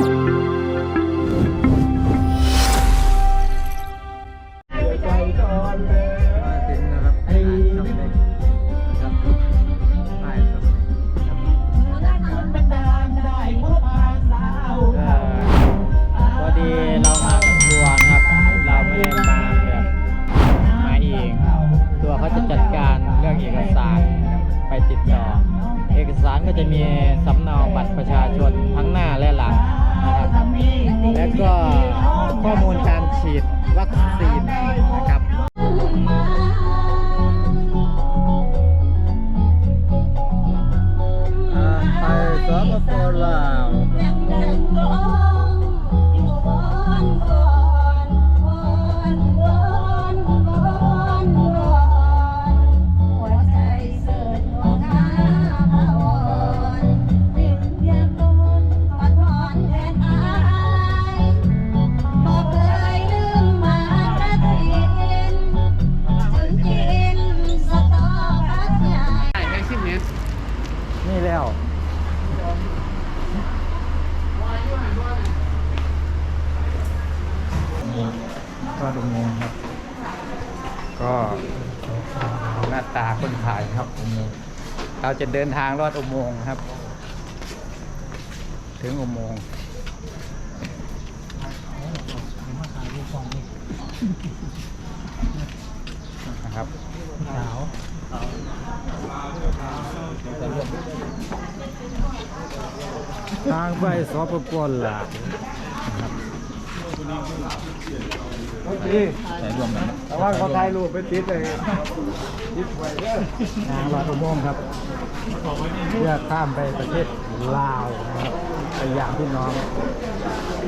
ม ข้อมูลการฉีดวัคซีนนะครับ แล้วก็อุโมงค์ครับ ก็หน้าตาคนถ่ายครับอุโมงค์เราจะเดินทางลอดอุโมงค์ครับ ถึงอุโมงค์นะครับสาว ทางไปสปปลาวใส่รวมกันแต่ว่าเขาถ่ายรูปไปติดเลยติดไว้เด้อทางลอดอุโมงค์ครับเพื่อข้ามไปประเทศลาวนะครับไปอย่างพี่น้อง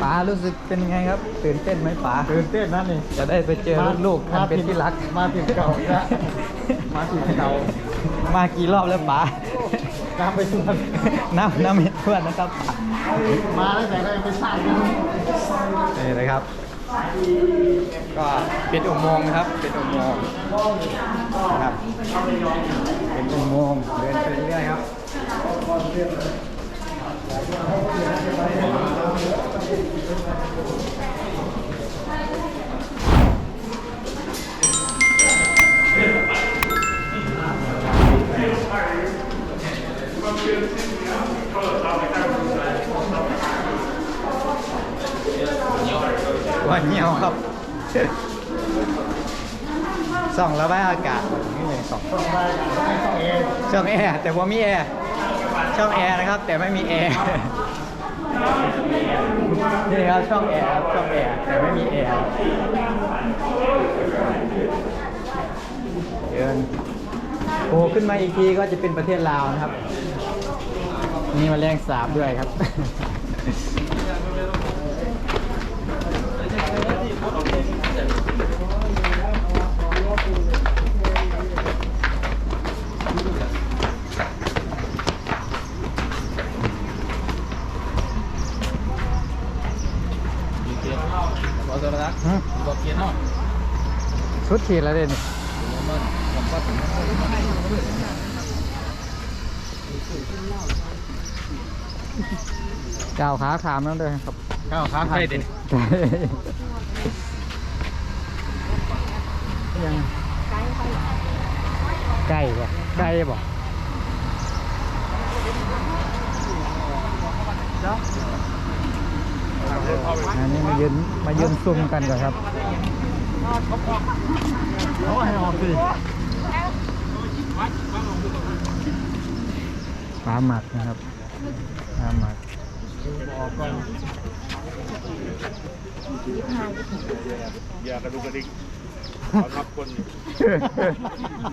ป๋ารู้สึกเป็นยังไงครับ ตื่นเต้นไหมป๋าตื่นเต้นนั่นนี่จะได้ไปเจอลูกๆท่านเป็นที่รัก มาถึงเก่านะมาถึงเก่ามากี่รอบแล้วป๋า ตามไปสุวรรณน้ำน้ำเห็ดเพื่อนนะครับป๋ามาตั้งแต่แรกไปสร้างกันนี่นะครับ ก็เป็นอุโมงค์ครับ เป็นอุโมงค์นะครับ เป็นอุโมงค์เดินไปเรื่อยๆครับ องแอร์แต่ว่ามีแอร์ช่องแอร์นะครับ แต่ไม่มีแอร์นี่ครับช่องแอร์ช่องแอร์แต่ไม่มีแอร์เดินโผล่ขึ้นมาอีกทีก็จะเป็นประเทศลาวนะครับมีแมลงสาบด้วยครับ บอกตัวรัก ฮะ บอกเกียร์นอก ชุดฉีดแล้วเด่นมันผมก็ถึงก้าวขาขามแล้วด้วยครับก้าวขาไทยดิยังใกล้ป่ะใกล้ป่ะอันนี้มายืนมายืนซุ่มกันก่อนครับ เขาให้ออกสิปลาหมักนะครับปลาหมักออกก่อนอย่ากระดูกกระดิกขอทับคน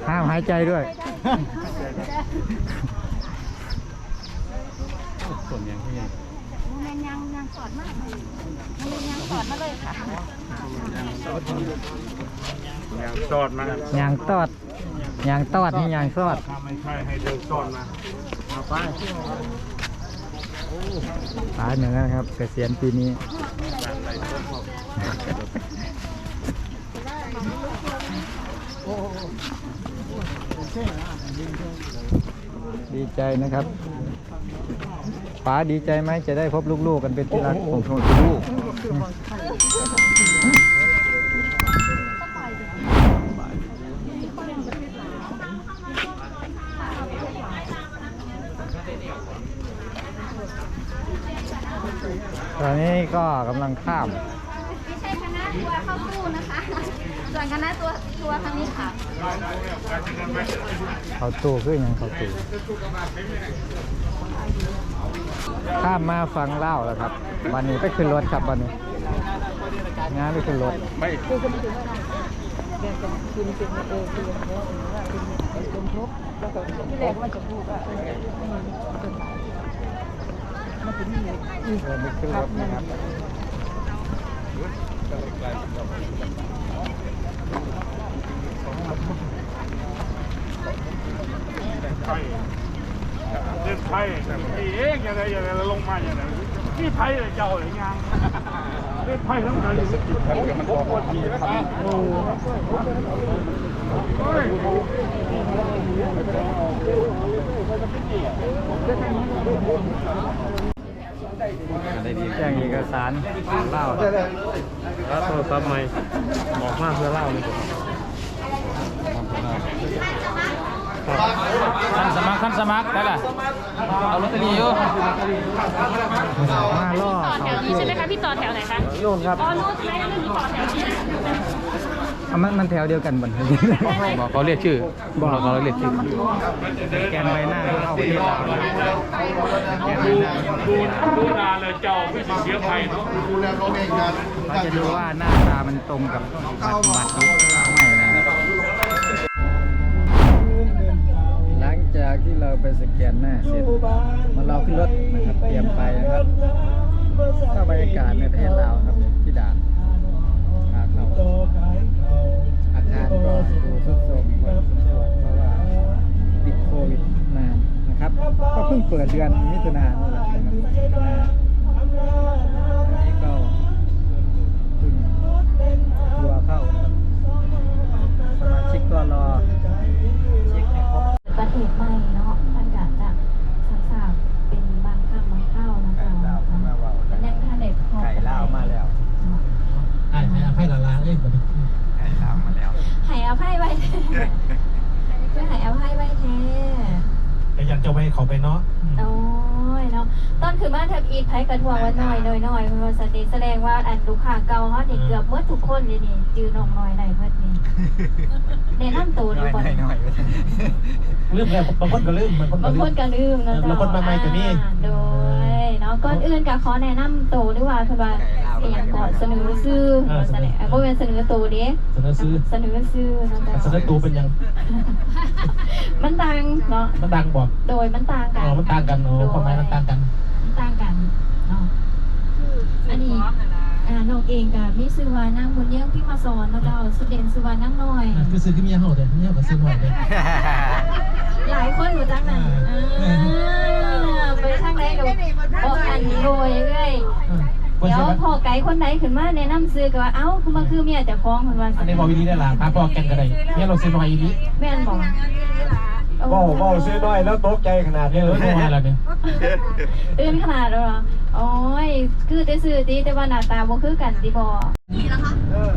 ห้ามหายใจด้วยส่วนอย่างที่มันยังยังสอดมากเลยมันยังสอดมาเลยค่ะอ ย่างซอดมายางตอดยางตอดนี่ยางซอดถ้าไม่ใช่ให้เดินซอดมามาไปปลาเหนือนะครับ เกษียณปีนี้ดีใจนะครับป๋าดีใจไหมจะได้พบลูกๆกันเป็นที่รักของทุกลูก ตอนนี้ก็กำลังข้าม ไม่ใช่คณะทัวร์เข้าตู้นะคะ ส่วนคณะตัวทัวร์ทางนี้ค่ะ เขาตู้ขึ้นยังเขาตู้ข้ามมาฟังเล่าวแล้วครับ วันนี้ไปขึ้นรถครับวันนี้งานไปขึ้นรถ ไม่ เดินไปขึ้นรถนะครับไทยเล่นไทยนี่เองยังไงยังไงแล้วลงมาอย่างไรนี่ไทยเลยเจ้าหรืองานเล่นไทยทั้งนั้นสกิดทันกับมันพอพอดีนะครับโอ้ย แจ้งเอกสารเล่าวแล้วโทรศัพท์ใหม่บอกมาเพื่อเล่าเลยขั้นสมัครขั้นสมัครได้ละเอาลอตเตอรี่อยู่มาล่อต่อแถวนี้ใช่ไหมคะพี่ต่อแถวไหนคะโน่นครับอ๋อนู้นไหมนี่ต่อแถวนี้ อะมันมันแถวเดียวกันบนบอกเขาเรียกชื่อบอกเขาเรียกชื่อ แกนใบหน้าเข้าไปที่เราแกนใบหน้าดูดูนานเลยเจ้าไม่สิเสียภัยเนาะเขาจะดูว่าหน้าตามันตรงกับบัตรบัตรหรือไม่นะครับหลังจากที่เราไปสแกนหน้าเสร็จมาเราขึ้นรถนะครับเตรียมไปนะครับก็บรรยากาศในประเทศลาวครับ ก็ดูสุดโทรมพอสมควรเพราะว่าติดโควิดนานนะครับ ก็เพิ่งเปิดเดือนมิถุนายนนี่แหละนะครับอันนี้ก็เพิ่งทัวร์เข้านะครับสมาชิกก็รอเช็คให้ครบประเทศใหม่เนาะมันก็จะสักสาเป็นบางคำบางข้าวนะจ๊ะมันยังท่านเด็กพอ ไก่ล่าวมาแล้ว ไอ้ไอ้อภัยละล้างเอ้ยบัดนี้ ไก่ล่าวมาแล้ว ให้อภัยไว้แท้เพื่อให้อภัยไว้แท้ แต่อยากจะ ไปเขาไปเนาะโอ้ยเนาะตอนคือมาเทปอีทไทยกระทวงว่าน้อยน้อยน้อยมันว่าสติแสดงว่าอันลูกค้าเก่าเขานี่เกือบเมื่อทุกคนเลยนี่จือน้องน้อยได้เมื่อนี่แนะนำตัวหดีน่อยกว่าหน่อยหน่อยลืมแล้วบางคนก็ลืมบางคนก็บางลืคมนก็ลืมเนาะเออแล้วคนมาใหม่ก็มีโดยเนาะก่อนอื่นก็ขอแนะนำตัวด้วยว่าคือว่าเสียงก่อน เสนอชื่อเสนอบ่เป็นเสนอตัวเด้เสนอซื้อเสนอชื่อเนาะเสนอตัวเป็นยังมันต่างเนาะมันดังบอกโดยมันต่างกัอ๋นอมันต่างกันโอ้ความหมายมันต่างกัน มันต่างกันเนาะอันนี้อ่าน้องเองก็มีชื่อว่านางบุญเยี่ยงพี่มาสอนเนาะเจ้าสุดเด่นสุวรรณนางน้อยคือซื้อขึ้นเมียเห่าแต่เมียก็ซื้อหน่อยเลยหลายคนรู้จักนั่นอ่าไปทางไหนกับบอกกันโดยเอ้ยคน เดี๋ยวใช่ไหมพอไก่คนไหนขึ้นมาแนะนำซื้อก็ว่าเอ้าคือมันคือเมียเจ้าของเพิ่นว่าอันนี้บอกวิธีได้ละพาพ่อแกงกันได้เมียเราซื้อหน่อยอีนี้แม่นบอกเบาเบาซื้อน้อยแล้วตกใจขนาดเมีนี้ยเลเรายโทรมาแล้วเนี่ยตื่นขนาดแล้วเหรอโอ้ยคือแต่ซื้อติแต่ว่าหน้าตาบ่คือกันติบ่เออ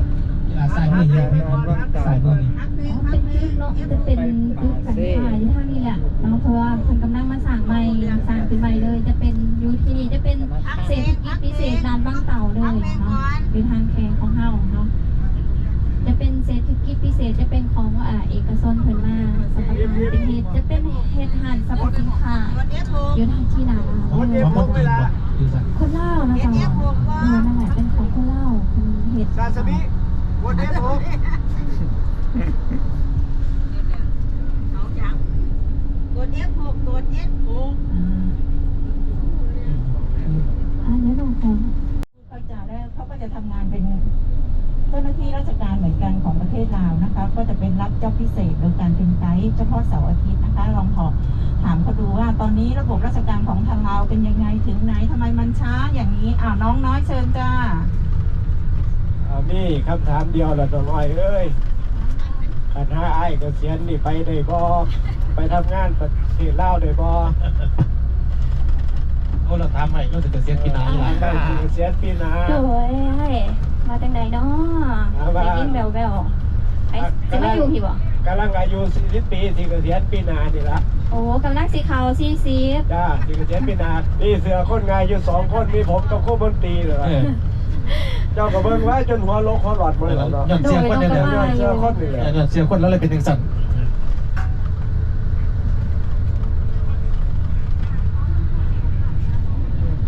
กีฬาสายมือเยอะสายมือนี่อ๋อเป็นตึก เนาะจะเป็นตึกกันขายที่ทางนี้แหละเนาะเพราะว่าเพิ่นกำลังมาสร้างใหม่สร้างขึ้นใหม่เลย จะเป็นอยู่ที่นี่จะเป็นเศรษฐกิจพิเศษด้านบางเต่าเลยเนาะอยู่ทางแขงของเฮาเนาะจะเป็นเศรษฐกิจพิเศษจะเป็นของอ่าเอกชนเพิ่นมาสรรพทานเป็นเฮ็ดจะเป็นเฮ็ดหันสรรพสินค้าอยู่ทางที่นาของคนจีนบอกอยู่สักคนเล่าวนะจ๊ะเออนั่นแหละเป็นของคนเล่าวเป็นเฮ็ดซาซาบิวันนี้ผมตัว เอฟหกตัวเอสหกอ่าอันนี้ลงของเขาจะแล้วเขาก็จะทำงานเป็นเจ้าหน้าที่ราชการเหมือนกันของประเทศลาวนะคะ ก็จะเป็นรับจ็อบพิเศษโดยการเป็นไกด์เฉพาะเสาร์อาทิตย์นะคะ ลองขอถามเขาดูว่าตอนนี้ระบบราชการของทางลาวเป็นยังไงถึงไหนทำไมมันช้าอย่างนี้อ่าน้องน้อยเชิญจ้าเอานี่คำถามเดียวละตัวน้อยเอ้ย ปัญหาไอ้ายเกษียณนี่ไปได้บ่ไปทำงานประเทศลาวได้บ่คนเราทำใหม่ก็จะเกษียณปีหน้าอยู่ใกล้ที่เกษียณปีหน้าโอ้ยมาจังใดเนาะมาบ้านได้ยินแววแววๆไอ้จะมาอยู่พี่บ่กำลังอายุ40ปีที่เกษียณปีหน้านี่ละโอ้กำลังสีขาวซีซีดจ้าที่เกษียณปีหน้านี่เสือคนงายอยู่สองคนมีผมกับโคบนตรีเลย เจ้าก็เบิ่งไว้จนหัวโลกหัวหลอดหมดแล้วเนาะหย่อนเสียคนเนี่ยเจ้าเสือคนนี่แหละหย่อนเสียคนแล้วเลยเป็นจังสั่น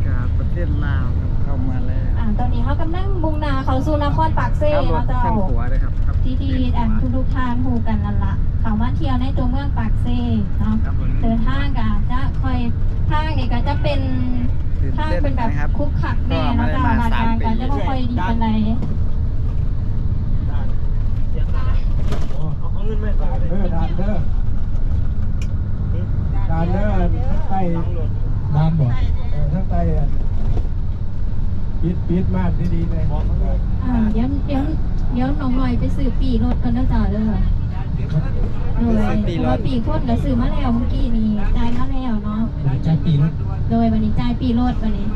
กาประเทศลาวครับเข้ามาแล้วอ่าตอนนี้เขากำลังมุ่งหนาเขาสู่นครปากเซ่ครับรถเนาะเจ้าข้างหัวเลยครับครับที่ที่อันทุกๆทางหูกันนั่นละเขามาเที่ยวในตัวเมืองปากเซ่เนาะครับผมเดินทางก็จะคอยทางนี่ก็จะเป็น ตื่นทางเต้นเป็นแบบนะครับ คุกคักแน่เนาะเจ้าก็ไม่ได้มาลาดสามยางปีก็จะไม่ค่อยดีปานใดเอาเงินไม่ได้เด้อดานเด้อดานเด้อทั้งใต้ด้านบอกเออทั้งใต้อะปิดปิดม่านดีๆเลยอ่าเดี๋ยวเดี๋ยวเดี๋ยวน้องหน่อยไปซื้อปีรถกันเด้อจ้าเด้อโดยซื้อปีเพรถราะว่าปีโคตรก็ซื้อมาแล้วเมื่อกี้นี่จ่ายมาแล้ว เนาะใจปีแล้วโดยวันนี้จ่ายปีรถวันนี้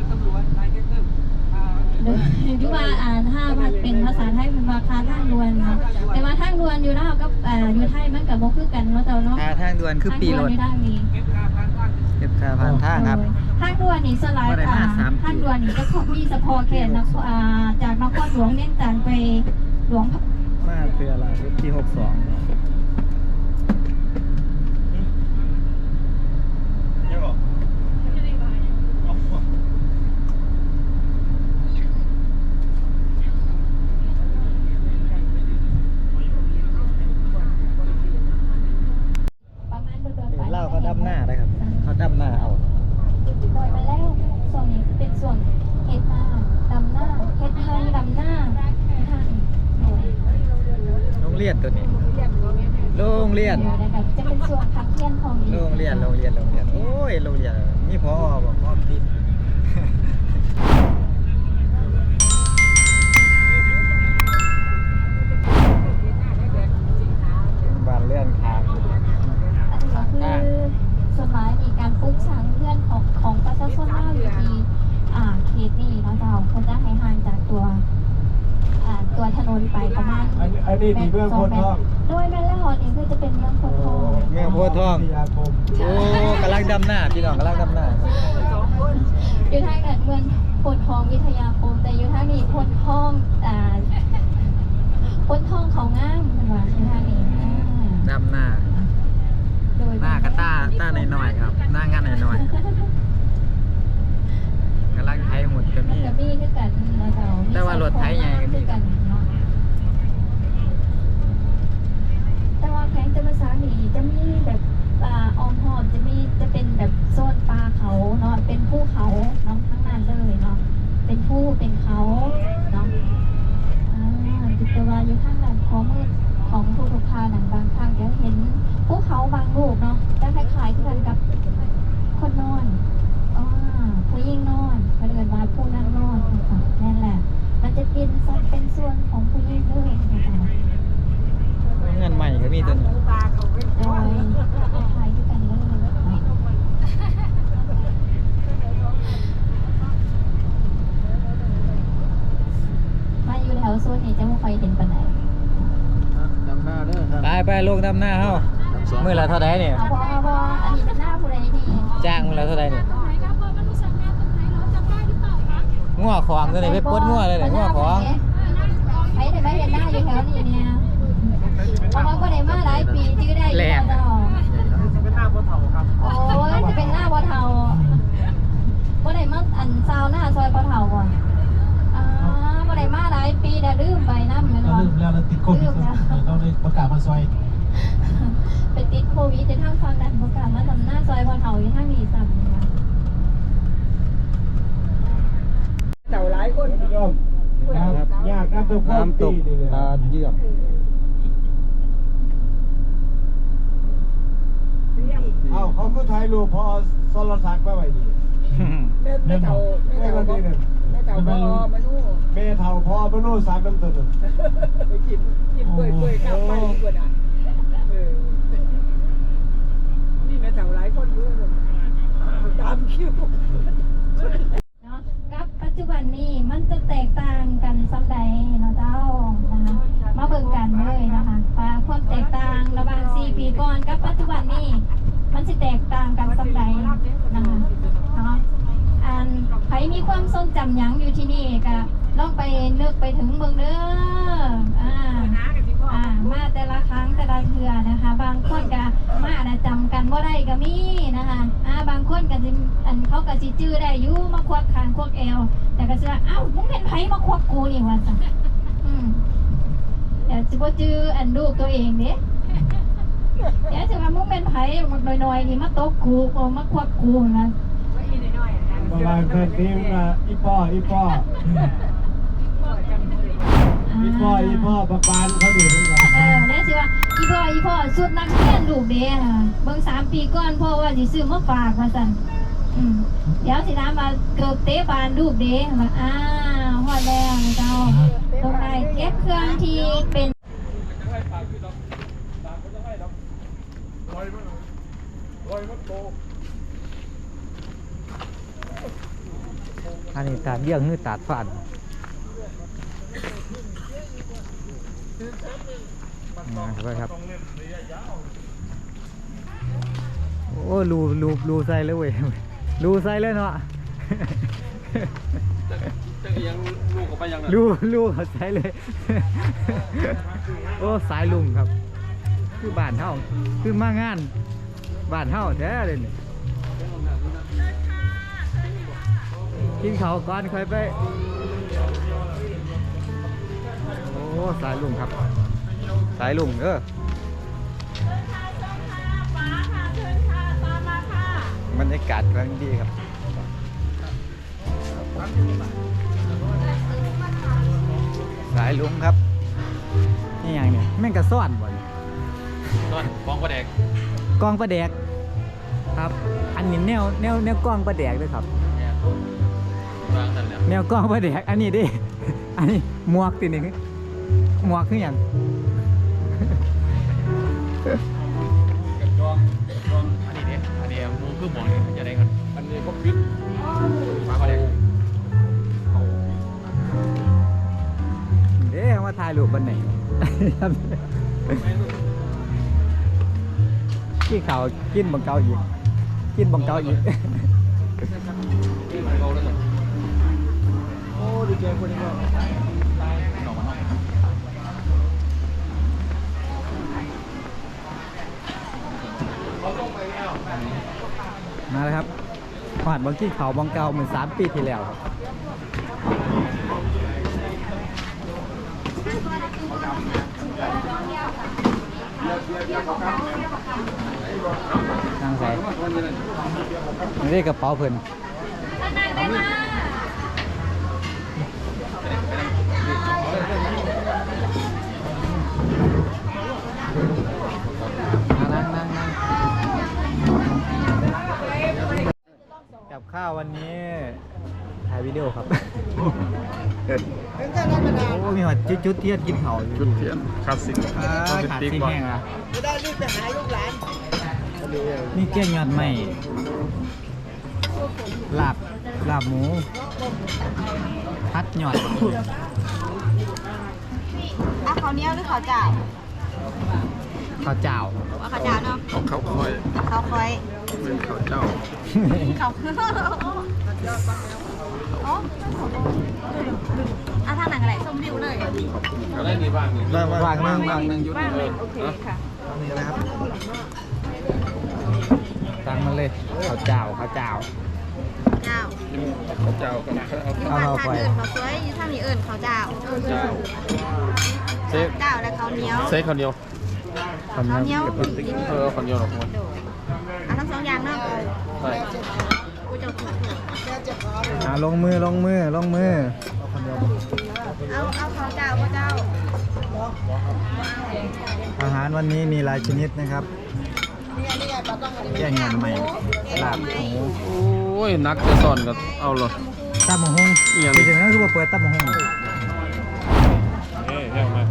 โดยที่ว่าอ่านถ้าว่าเป็นภาษาไทยเป็นราคาทางด่วนเนาะแต่ว่าทางด่วนอยู่แล้วกับอ่าอยู่ไทยมันกับบ่คือกันเนาะเจ้าเนาะค่าทางด่วนคือปีรถทางด่วนอยู่ด้านนี้เก็บค่าผ่านทางครับทางด่วนนี่สลายบ่ได้มาอ่าสามปีทางด่วนนี่จะขอมีเฉพาะเขตนครอ่าจากนครหลวงเน้นจันทร์ไปหลวงมาเพื่ออะไรที่หกสอง ประมาณเดือน เล่าเขาดับหน้าได้ครับเขาดับหน้าเอา โดยมาแล้วส่วนนี้เป็นส่วนเฮ็ดหน้าดำหน้าเฮ็ดไทยดำหน้าทางโดย โรงเรียนตัวนี้ โรงเรียน เดี๋ยวนะคะจะเป็นส่วนพักเที่ยงของ โรงเรียน โรงเรียน โรงเรียน โอ้ย โรงเรียน มีพอบอกพร้อมติด บ้านเลื่อนค้าง อันนี้คือส่วนหมายมีการปลูกสร้างเพื่อนของของประชาชนมากอยู่ที่อ่าเขตนี้เนาะเจ้าเขาจะให้ห่างจากตัวอ่าตัวถนนไปประมาณ อันนี้อันนี้ที่เมืองโพธิ์ทองโดยแม่ละหอนี่คือจะเป็นเมืองโพธิ์ทองเมืองโพธิ์ทองวิทยาคมโอ้กำลังดำหน้าพี่น้องกำลังดำหน้าอยู่ทางนั้นเมืองโพธิ์ทองวิทยาคมแต่อยู่ทางนี้โพธิ์ทองอ่าโพธิ์ทองเขาง่ามเป็นว่าใช่ทางนี้อ่าดำหน้าโดยหน้ากระต้าต้าหน่อยๆครับ หน้างานหน่อยๆกำลังไทยหมดก็มันมีก็มีคือกันนะเจ้าแต่ว่ารถไถใหญ่ก็มี คือกันเนาะแต่ว่าแข้งจะมาสานี่จะมีแบบอ่าออมหอมจะมีจะเป็นแบบโซนปลาเขาเนาะเป็นภูเขาเนาะทั้งนั้นเลยเนาะเป็นภูเป็นเขาเนาะอ่าติดตัวาอยู่ข้างหลังของมืดของภูทุกทาหนังบางครั้งจะเห็นภูเขาบางลูกเนาะจะคล้ายๆกันกับคนนอนอ่าผู้ยิ่งนอนเขาเรียกว่าผู้นั่งนอนนะคะนั่นแหละ มันจะเป็นสัดเป็นส่วนของผู้ยิ่งเลยนะคะ เงินใหม่ก็มีตัวนี้ โดยคล้ายๆกันเลยเนาะมาอยู่แถวโซนนี้จะไม่ค่อยเห็นปานไหน ดำหน้าเด้อ ไปไปลงดำหน้าเฮามือละเท่าไดเนี่ยเอาบอเอาบออันนี้เป็นหน้าผู้ใดนี่จ้างมือละเท่าไดเนี่ยงัวของตัวนี้ไปปลดงัวเลยเนี่ยงัวของไปแต่ไม่เห็นหน้าอยู่แถวนี้เนี่ยเพราะว่าบ่ได้มาหลายปีชื่อได้อยู่แล้วเจ้าเป็นหน้าโพธิ์เฒ่าครับโอ้ยจะเป็นหน้าบ่เทาบ่ได้มาอันซาวหน้าซอยบ่เทาก่อน ลืมแล้วเราติดโควิดเราเลยประกาศมาซอย ไปติดโควิดในทางฟังดันบ่กล้ามาทำหน้าซอยบ่เทาอยู่ทางนี้ซ้ำนะเจ้าหลายคนพี่น้องครับ ยากน้ำตกน้ำตกนี่เลยตาเยื่อมเอ้าเขาก็ถ่ายรูปพอสรศักดิ์มาไว้ดีเล่นบอกแม่เราดีนึงไม่เท่า่าพอมานู่แม่เท่าพอมโนสักน้ำตัวหนึ่งไปกินกินเปื่อยเปื่อยกลับไปดีกว่าน่ะเออนี่แม่แถวหลายคนด้วยเลยตามคิว แตกต่างกันซ้ำใดเนาะเจ้านะคะมาเบิ่งกันเลยนะคะว่าความแตกต่างระหว่าง4ปีก่อนกับปัจจุบันนี้ มันสิแตกต่างกันซ้ำใดนะคะเนาะอันใครมีความทรงจำหยังอยู่ที่นี่ก็ลองไปนึกไป ถึงเบิ่งเด้ออ่าอ่ามาแต่ละครั้งแต่ละเทือนะคะ บางคนก็มาจจะจำกันว่าได้ก็มีนะคะอ่าบางคนก็สิอันเขาก็สิจื้อได้อยู่มาควักคางควักเอว แต่ก็จะว่าเอ้ามึงเป็นไผมาควักกูนี่วะจ้ะอืมเดี๋ยวจะบ่จื้ออันลูกตัวเองเด้เดี๋ยวจะว่ามึงเป็นไผมันน้อยๆนี่มาตกกูมาควักกูนะ ประมาณเพื่อนทีมนะอีป้ออีป้อ อีป้ออีป้อประปานเขาดีเหมือนกันเออเนี่ยสิว่าอีพ่ออีพ่อสุดนักเรียนลูกเด้ค่ะเบิ่งสามปีก่อนพ่อว่าสิซื้อมาฝากว่าซั่นอืมเดี๋ยวสิถามว่าเกือบเตะบานลูกเด้ว่าอ้าวฮอดแล้วนะเจ้าตรงไหนเก็บเครื่องที่เป็นอันนี้ตาดเยี่ยงคือตาดฟั นมาครับ โอ้รูรูรูใส่เลยเว้ยรูใส่เลยเนาะรูรูเขาใส่เลย โอ้สายลุงครับ คือบ้านเท่าคือมางานบ้านเท่าแท้เลยเนี่ยกินเขาวก่อนค่อยไป โอ้ สายลุงครับ สายลุงเออบรรยากาศกำลังดีครับสายลุงครับนี่อย่างเนี่ยแม่งกระซ่อนบ่เนี่ยต้นฟองประเด็กกองประแดกครับ อันนี้แนวแนวแนวกล้องประแดกด้วยครับวางนั่นแหละแนวกล้องประแดกอันนี้ดิ อันนี้หมวกติหนึ่งหมวกคืออย่าง กับจองจองอันนี้เนี่ยอันนี้มูคือหมอนเนี่ยจะได้กันอันนี้พวกฟิตฟ้าประเด็กเด้เอามาถ่ายรูปบันไหนกินข้าวกินบังเกาอีกกินบังเกาอีกโอ้ดีเจคนนี้ มาเลยครับหาดบังกี้เขาบังเกาเหมือนสามปีที่แล้วครับนั่งใส่นี่กระเป๋าเพิ่น ข้าววันนี้ถ่ายวิดีโอครับ โอ้มีหัดจุดจุดเทียนกินเขาจุดเทียนคลาสสิกขาดซีแห้งอะนี่เกี้ยงยอดใหม่ลาบลาบหมูพัดยอดอะข้าวเหนียวหรือข้าวเจ้าข้าวเจ้าว่าข้าวเจ้าเนาะเขาคอยข้าวคอย เป็นเขาเจ้าข้าวโอ้อะทางไหนกันไหนส้มวิวเลยก็ได้มีบ้างนี่วางนึงบ้างนึงยุดเลยโอเคค่ะตังมันเลยข้าวเจ้าข้าวเจ้าเจ้าเขาเจ้ากันเอาอยู่เอาบ้านเอาทางไปเอิญข้าวสวยอยู่ทางนี้เอิญข้าวเจ้าเจ้าเซฟเจ้าและข้าวเหนียวเซฟคนเดียวข้าวข้าวเหนีเหนียยววเออคนเดียวหรอกมั นโดดอะทั้งสองอย่างเนาะใช่กูจะถูกอ่าลงมือลงมือลงมือ เอาเอาข้าวเจ้าข้าวเจ้าอาหารวันนี้มีหลายชนิดนะครับแกงงานใหม่ลาบหมูโอ้ยนักจะสอนก็เอาเลย ตับหมูหุ้งเอียงจริงๆนั่นคือว่าเปิดตับหมูหุ้งนี่แบ่งมา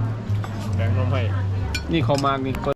แบ่งนมให้นี่เขามากนี่